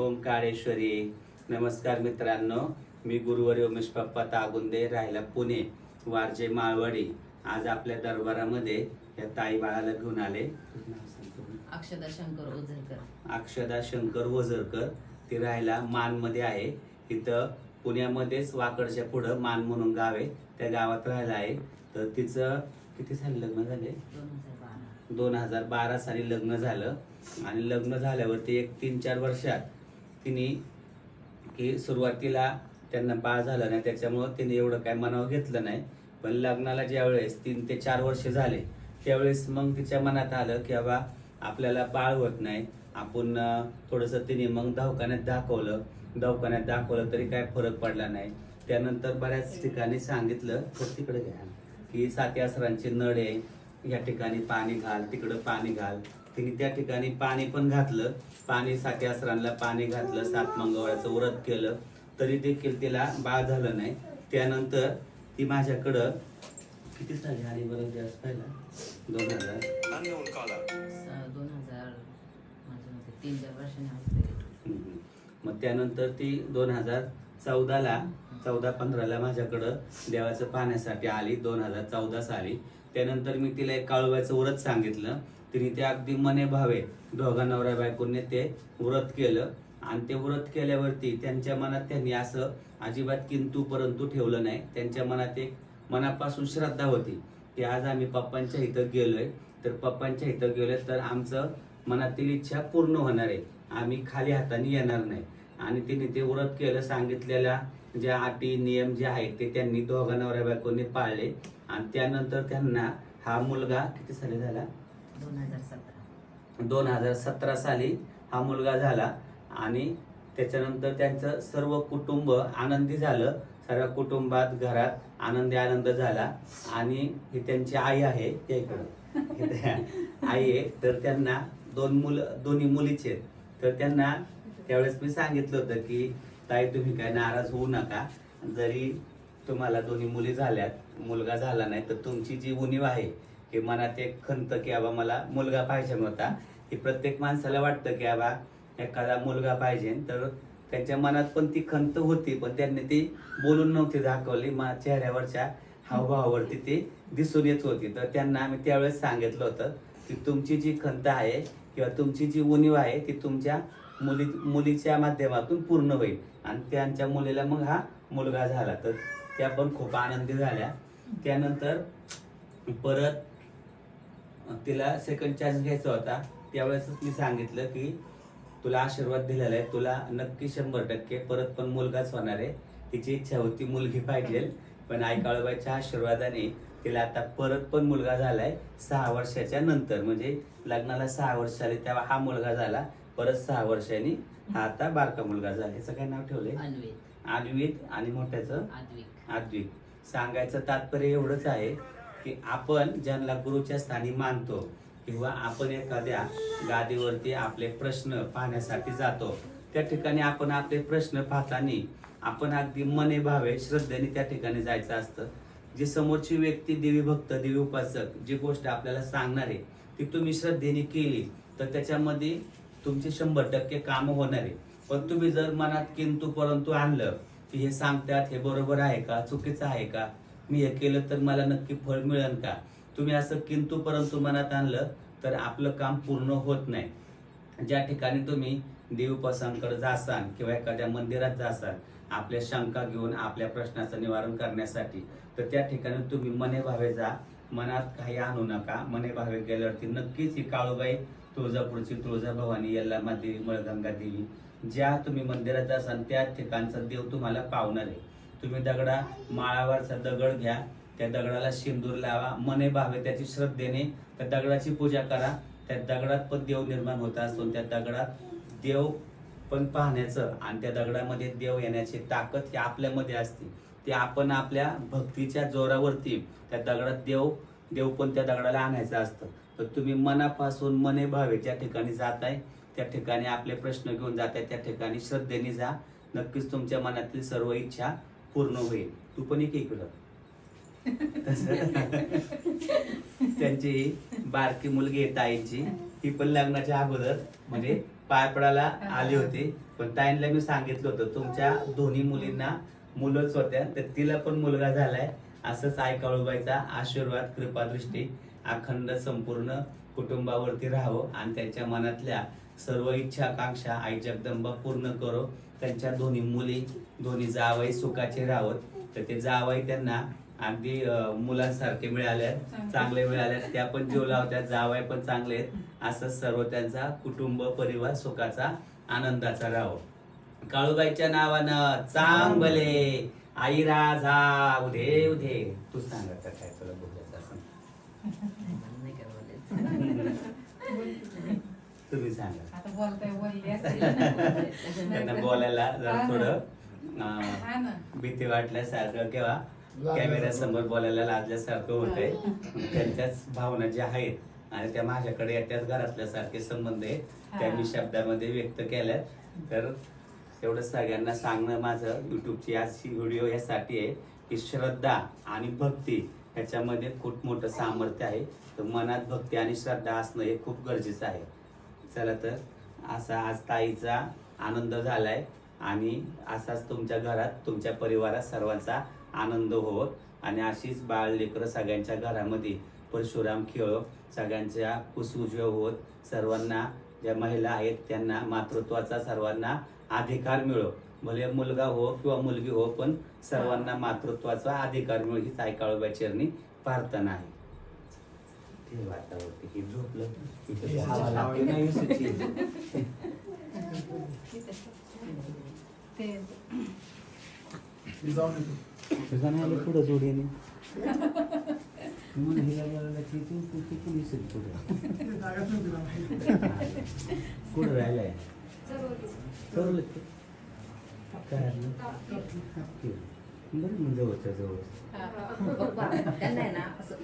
ओम काळेश्वरी नमस्कार मित्रांनो मी गुरुवारी उमेश पप्पा तागुंदे राहायला पुणे वारजे माळवाडी. आज आपल्या दरबारामध्ये या ताई बाळाला घेऊन आले. अक्षदा शंकर ओझरकर. अक्षदा शंकर वजरकर ती राहायला मानमध्ये आहे. इथं पुण्यामध्येच वाकडच्या पुढं मान म्हणून गाव आहे. त्या गावात राहायला आहे. तर तिचं किती साली लग्न झाले? दोन हजार बारा साली लग्न झालं. आणि लग्न झाल्यावरती एक तीन चार वर्षात तिने की सुरुवातीला त्यांना बाळ झालं नाही त्याच्यामुळं तिने एवढं काय मनावर घेतलं नाही. पण लग्नाला ज्या वेळेस तीन ते चार वर्ष झाले त्यावेळेस मग तिच्या मनात आलं की बाबा आपल्याला बाळ होत नाही. आपण थोडंसं तिने मग दवाखान्यात दाखवलं. दवाखान्यात दाखवलं तरी काय फरक पडला नाही. त्यानंतर बऱ्याच ठिकाणी सांगितलं तर तिकडे घ्या. की साती आसरांचे नळे या ठिकाणी पाणी घाल तिकडं पाणी घाल. तिने त्या ठिकाणी पाणी पण घातलं. पाणी साती आसरांना पाणी घातलं सात मंगळवारचं व्रत केलं. तरी देखील तिला बाळ झालं नाही. त्यानंतर ती माझ्याकडं किती साली आली बरं जास्त पहिला दोन हजार. दोन हजार तीन चार वर्षांनी. मग त्यानंतर ती दोन हजार चौदाला चौदा पंधराला माझ्याकडं देवाचं पाहण्यासाठी आली दोन हजार चौदा साली. त्यानंतर मी तिला एक काळव्याचं व्रत सांगितलं. तिने ते अगदी मने भावे दोघा नवरा बायकोने ते व्रत केलं. आणि ते व्रत केल्यावरती त्यांच्या मनात त्यांनी असं अजिबात किंतू परंतु ठेवलं नाही. त्यांच्या मनात एक मनापासून श्रद्धा होती की आज आम्ही पप्पांच्या इथं गेलोय. तर पप्पांच्या इथं गेलोय तर आमचं मनातील इच्छा पूर्ण होणार आहे. आम्ही खाली हाताने येणार नाही. आणि तिने ते व्रत केलं सांगितलेल्या ज्या अटी नियम जे आहेत ते त्यांनी दोघा नवऱ्या बायकोनी पाळले. आणि त्यानंतर त्यांना हा मुलगा किती साली झाला? दोन हजार सतरा दोन हजार सतरा साली हा मुलगा झाला. आणि त्याच्यानंतर त्यांचं सर्व कुटुंब आनंदी झालं. सर्व कुटुंबात घरात आनंदी आनंद झाला. आणि ही त्यांची आई आहे त्या आई आहे. तर त्यांना दोन मुलं दोन्ही मुलीचे आहेत. तर त्यांना त्यावेळेस मी सांगितलं होतं की ताई तुम्ही काय नाराज होऊ नका. जरी तुम्हाला दोन्ही मुली झाल्यात मुलगा झाला नाही तर तुमची जी उणीव आहे की मनात एक खंत की बाबा मला मुलगा पाहिजे होता. ही प्रत्येक माणसाला वाटतं की बाबा एखादा मुलगा पाहिजे. तर त्यांच्या मनात पण ती खंत होती पण त्यांनी ती बोलून नव्हती दाखवली. मा चेहऱ्यावरच्या हावभावावरती ती दिसून येत होती. तर त्यांना आम्ही त्यावेळेस सांगितलं होतं की तुमची जी खंत आहे किंवा तुमची जी उणीव आहे ती तुमच्या मुली मुलीच्या माध्यमातून पूर्ण होईल. आणि त्यांच्या मुलीला मग हा मुलगा झाला. तर त्या पण खूप आनंदी झाल्या. त्यानंतर परत तिला सेकंड चान्स घ्यायचा होता. त्यावेळेसच मी सांगितलं की तुला आशीर्वाद दिलेला आहे. तुला नक्की शंभर टक्के परत पण मुलगाच होणार आहे. तिची इच्छा होती मुलगी पाहिजे पण आई काळूबाईच्या आशीर्वादाने तिला आता परत पण मुलगा झालाय. सहा वर्षाच्या नंतर. म्हणजे लग्नाला सहा वर्ष आले तेव्हा हा मुलगा झाला. परत सहा वर्षांनी हा आता बारका मुलगा झाला. याचं काय नाव ठेवलंय? अन्वित. अन्वित आणि मोठ्याचं? आद्विक. आद्विक. सांगायचं तात्पर्य एवढंच आहे की आपण ज्यांना गुरुच्या स्थानी मानतो किंवा आपण एखाद्या गादीवरती आपले प्रश्न पाहण्यासाठी जातो त्या ठिकाणी आपण आपले प्रश्न पाहताना आपण अगदी मने भावे श्रद्धेने त्या ठिकाणी जायचं असतं. जी समोरची व्यक्ती देवी भक्त देवी उपासक जी गोष्ट आपल्याला सांगणार आहे ती तुम्ही श्रद्धेने केली तर त्याच्यामध्ये तुमचे शंभर टक्के काम होणार आहे. पण तुम्ही जर मनात किंतु परंतु आणलं की हे सांगतात हे बरोबर आहे का चुकीचं आहे का मी हे केलं तर मला नक्की फळ मिळेल का? तुम्ही असं किंतु परंतु मनात आणलं तर आपलं काम पूर्ण होत नाही. ज्या ठिकाणी तुम्ही देवोपासनाकडे जासाल किंवा एखाद्या मंदिरात जासाल आपल्या शंका घेऊन आपल्या प्रश्नाचं निवारण करण्यासाठी तर त्या ठिकाणी तुम्ही मने भावे जा. मनात काही आणू नका. मने भावे गेल्यावरती नक्कीच ही काळूबाई तुळजापूरची तुळजाभवानी यल्लामा देवी मळगंगा देवी ज्या तुम्ही मंदिरात जासाल त्या ठिकाणचा देव तुम्हाला पावणार आहे. तुम्ही दगडा माळावरचा दगड घ्या त्या दगडाला सिंदूर लावा मने भावे त्याची श्रद्धेने त्या दगडाची पूजा करा. त्या दगडात पण देव निर्माण होत असतो त्या दगडात देव पण पाहण्याचं आणि त्या दगडामध्ये देव येण्याची ताकद ही आपल्यामध्ये असते. ते आपण आपल्या भक्तीच्या जोरावरती त्या दगडात देव देव पण त्या दगडाला आणायचं असतं. तर तुम्ही मनापासून मने भावे ज्या ठिकाणी जाताय त्या ठिकाणी आपले प्रश्न घेऊन जाताय त्या ठिकाणी श्रद्धेने जा. नक्कीच तुमच्या मनातील सर्व इच्छा पूर्ण होईल. तू पण एक इकडं. त्यांची बारकी मुलगी आहे ताईची. ती पण लग्नाच्या अगोदर म्हणजे पाय पडायला आली होती. पण ताईंना मी सांगितलं होतं तुमच्या दोन्ही मुलींना मुलंच होत्या तर तिला पण मुलगा झालाय. असंच आई काळूबाईचा आशीर्वाद कृपादृष्टी. अखंड संपूर्ण कुटुंबावरती राहावं आणि त्यांच्या मनातल्या सर्व इच्छा आकांक्षा आई जगदंबा पूर्ण करो. त्यांच्या दोन्ही मुली दोन्ही जावई सुखाचे राहत तर ते जावई त्यांना अगदी मुलांसारखे मिळाले चांगले. मिळाले त्या पण जीव लावत्या जावई पण चांगले आहेत. असं सर्व त्यांचा कुटुंब परिवार सुखाचा आनंदाचा राहो काळूबाईच्या नावानं चांगले. आई राजा उधे उधे तू सांग आता काय तुला बोलायचं तुम्ही सांगा आता बोलताय बोलली असेल. त्यांना बोलायला जरा हा. थोडं अं, हा ना. भीती वाटल्यासारखं किंवा कॅमेऱ्या समोर बोलायला लाजल्यासारखं होतंय. त्यांच्याच भावना ज्या आहेत आणि त्या माझ्याकडे येत्याच घरातल्यासारखे संबंध आहेत. त्या मी शब्दामध्ये व्यक्त केल्यात. तर एवढं सगळ्यांना सांगणं माझं युट्यूबची आज व्हिडिओ यासाठी आहे की श्रद्धा आणि भक्ती ह्याच्यामध्ये खूप मोठं सामर्थ्य आहे. तर मनात भक्ती आणि श्रद्धा असणं हे खूप गरजेचं आहे. चला तर असा आज ताईचा आनंद झालाय आणि असाच तुमच्या घरात तुमच्या परिवारात सर्वांचा आनंद होवो. आणि अशीच बाळ लेकरं सगळ्यांच्या घरामध्ये परशुराम खेळो सगळ्यांच्या कुसुजव होत सर्वांना ज्या महिला आहेत त्यांना मातृत्वाचा सर्वांना अधिकार मिळो. भले मुलगा हो किंवा मुलगी हो पण सर्वांना मातृत्वाचा अधिकार मिळो हीच आई काळूबाई चरणी प्रार्थना आहे. हे झोपलं नाही पुढं जोडीने? म्हणून हिला बोलायला की तू तू तू पण दिसेल पुढं कुठं राहिलाय? चरवलं ते. काय झालं? बरं मग जवळच्या जवळ बघ बा, त्यांना आहे ना असं